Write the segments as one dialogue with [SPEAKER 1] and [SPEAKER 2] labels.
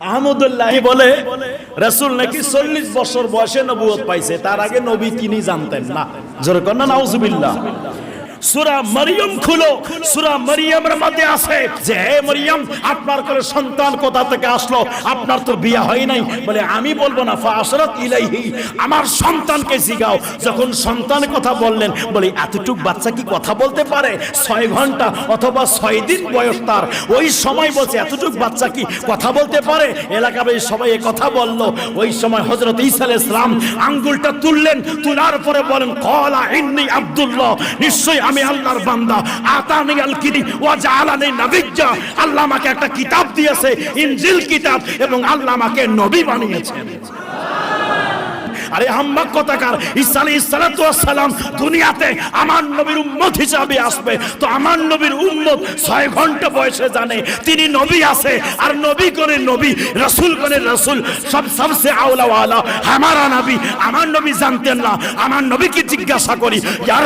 [SPEAKER 1] আহমদুল্লাহ বলে, রাসূল নাকি চল্লিশ বছর বয়সে নবুয়ত পাইছে, তার আগে নবী তিনি জানতেন না? জোরে কন্যা নাউজুবিল্লাহ। সুরা মারিয়াম খুলো। সুরা মারিয়ামের মধ্যে আছে যে, হে মারিয়াম, আপনার করে সন্তান কোথা থেকে আসলো? আপনার তো বিয়ে হয় নাই। বলে, আমি বলব না, ফাশরাত ইলাইহি, আমার সন্তানকে জিগাও। যখন সন্তান কথা বললেন, বলে, এতটুক বাচ্চা কি কথা বলতে পারে? ছয় ঘণ্টা অথবা ছয় দিন বয়স তার। ওই সময় বলছে, এতটুক বাচ্চা কি কথা বলতে পারে? এলাকাবে সবাই কথা বলল। ওই সময় হজরত ঈসা আলাইহিস সালাম আঙ্গুলটা তুললেন, তোলার পরে বলেন, কলা ইন্নি আব্দুল্লাহ। নিশ্চয়ই আমি আল্লাহর বান্দা। আতানি আল কিদি ওয়া জালানি নাবিয়্যা আল্লাহ আমাকে একটা কিতাব দিয়েছে, ইনজিল কিতাব, এবং আল্লাহ আমাকে নবী বানিয়েছেন। আরে হাম্মা কথাকার? ঈসা আলাইহিস দুনিয়াতে আমার নবীর উম্মত হিসাবে আসবে। তো আমার নবীর উম্মত ছয় ঘণ্টা বয়সে জানে। তিনি নবী আছে, আর নবী করে নবী, রসুল করে রসুল, সব সবসে আওলা ওয়ালা আমারা নবী। আমার নবী জানতেন না, আমার নবীকে জিজ্ঞাসা করি, ইয়া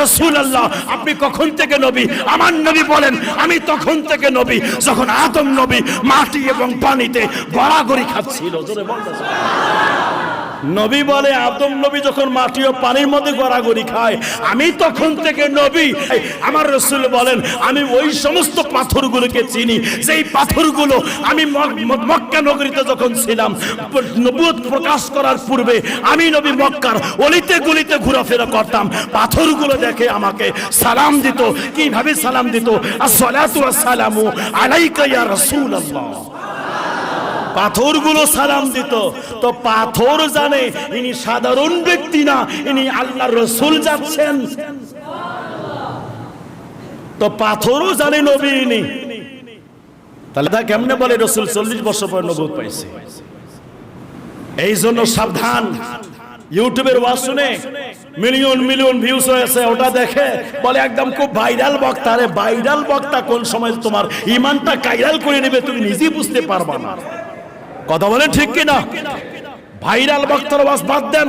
[SPEAKER 1] আল্লাহ আপনি কখন থেকে নবী? আমার নবী বলেন, আমি তখন থেকে নবী। যখন আদম নবী মাটি এবং পানিতে গড়াগড়ি খাচ্ছিল, জোরে বলতেছে নবী বলে, আদম নবী যখন মাটি ও পানির মধ্যে গড়াগড়ি খায়, আমি তখন থেকে নবী। আমার রসুল বলেন, আমি ওই সমস্ত পাথরগুলোকে চিনি। যেই পাথরগুলো আমি মক- মক- মক্কা নগরীতে যখন ছিলাম, নবুয়ত প্রকাশ করার পূর্বে আমি নবী মক্কার অলিতে গলিতে ঘোরাফেরা করতাম। পাথরগুলো দেখে আমাকে সালাম দিত। কীভাবে সালাম দিত? আসসালাতু আসসালামু আলাইকা ইয়া রাসূলুল্লাহ। পাথরগুলো সালাম দিত। তো পাথর জানে, ইনি সাধারণ ব্যক্তি না, ইনি আল্লাহর রসুল যাচ্ছেন। তো পাথরও জানে নবী ইনি। তাহলে তা কেমনে বলে রসুল চল্লিশ বছর পর নবুত পাইছে? এই জন্য সাবধান। ইউটিউবের ওয়াজ শুনে মিলিয়ন মিলিয়ন ভিউজ হয়েছে, ওটা দেখে বলে একদম খুব ভাইরাল বক্তা। আরে ভাইরাল বক্তা কোন সময় তোমার ইমানটা কাইরাল করে নেবে তুমি নিজেই বুঝতে পারবা না। কথা বলেন ঠিক কিনা? ভাইরাল বক্তার ওয়াজ বাদ দেন।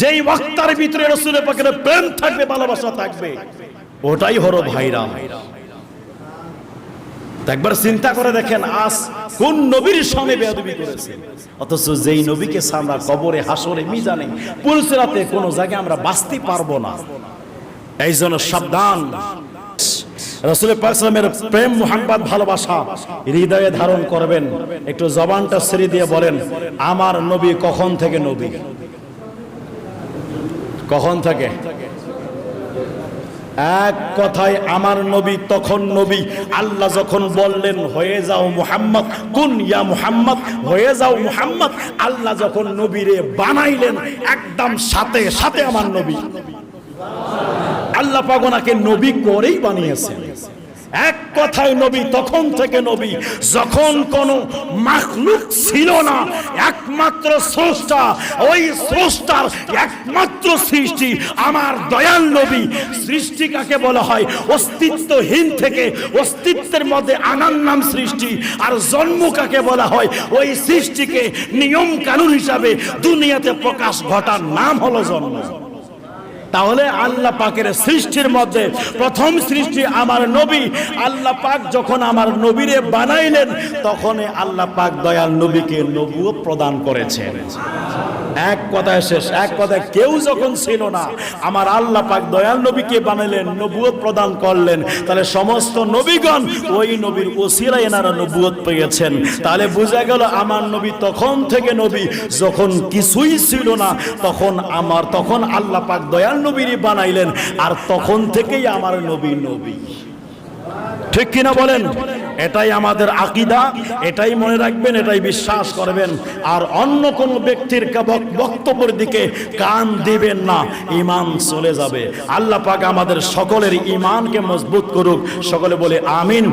[SPEAKER 1] যেই বক্তার ভিতরে রসুলের পাখির প্রেম থাকবে, ভালোবাসা থাকবে, ওটাই হলো ভাইরাল। একবার চিন্তা করে দেখেন, আজ কোন নবীর সঙ্গে বেয়াদবি করেছে? অথচ যেই নবীকে আমরা কবরে, হাসরে, মিজানে পুরুষরাতে কোনো জায়গায় আমরা বাঁচতে পারব না। এই জন্য সাবধান। রসুলের পাকসালামের প্রেম মোহাম্মদ ভালোবাসা হৃদয়ে ধারণ করবেন। একটু জবানটা ছেড়ে দিয়ে বলেন, আমার নবী কখন থেকে নবী? কখন থেকে? এক কথায়, আমার নবী তখন নবী। আল্লাহ যখন বললেন, হয়ে যাও মুহাম্মদ, কুন ইয়া মুহাম্মদ, হয়ে যাও মুহাম্মদ। আল্লাহ যখন নবীরে বানাইলেন, একদম সাথে সাথে আমার নবী। ওনাকে নবী করেই বানিয়েছেন। এক কথায় নবী তখন থেকে নবী, যখন কোন মাখলুক ছিল না, একমাত্র স্রষ্টা, ওই স্রষ্টার একমাত্র সৃষ্টি আমার দয়াল নবী। সৃষ্টি কাকে বলা হয়? অস্তিত্বহীন থেকে, অস্তিত্বের মধ্যে আনার নাম সৃষ্টি। আর জন্ম কাকে বলা হয়? ওই সৃষ্টিকে নিয়ম কানুন হিসাবে দুনিয়াতে প্রকাশ ঘটার নাম হলো জন্ম। তাহলে আল্লাহ পাকের সৃষ্টির মধ্যে প্রথম সৃষ্টি আমার নবী। আল্লাহ পাক যখন আমার নবীরে বানাইলেন তখন আল্লাহ পাক দয়াল নবীকে নবুও প্রদান করেছেন। এক কথায় শেষ, এক কথায় কেউ যখন ছিল না, আমার আল্লাহ পাক দয়াল নবীকে বানাইলেন, নবুয়ত প্রদান করলেন, তাহলে সমস্ত নবীগণ ওই নবীর ওসিরা এনারা নবুয়ত পেয়েছেন। তাহলে বোঝা গেল আমার নবী তখন থেকে নবী, যখন কিছুই ছিল না, তখন আমার, তখন আল্লাহ পাক দয়াল নবীরই বানাইলেন, আর তখন থেকেই আমার নবী নবী। ঠিক কিনা বলেন? এটাই আমাদের আকিদা, এটাই মনে রাখবেন, এটাই বিশ্বাস করবেন। আর অন্য কোন ব্যক্তির বক্তব্যের দিকে কান দিবেন না ইমান চলে যাবে। আল্লাহ পাক আমাদের সকলের ইমানকে মজবুত করুক। সকলে বলে, আমিন।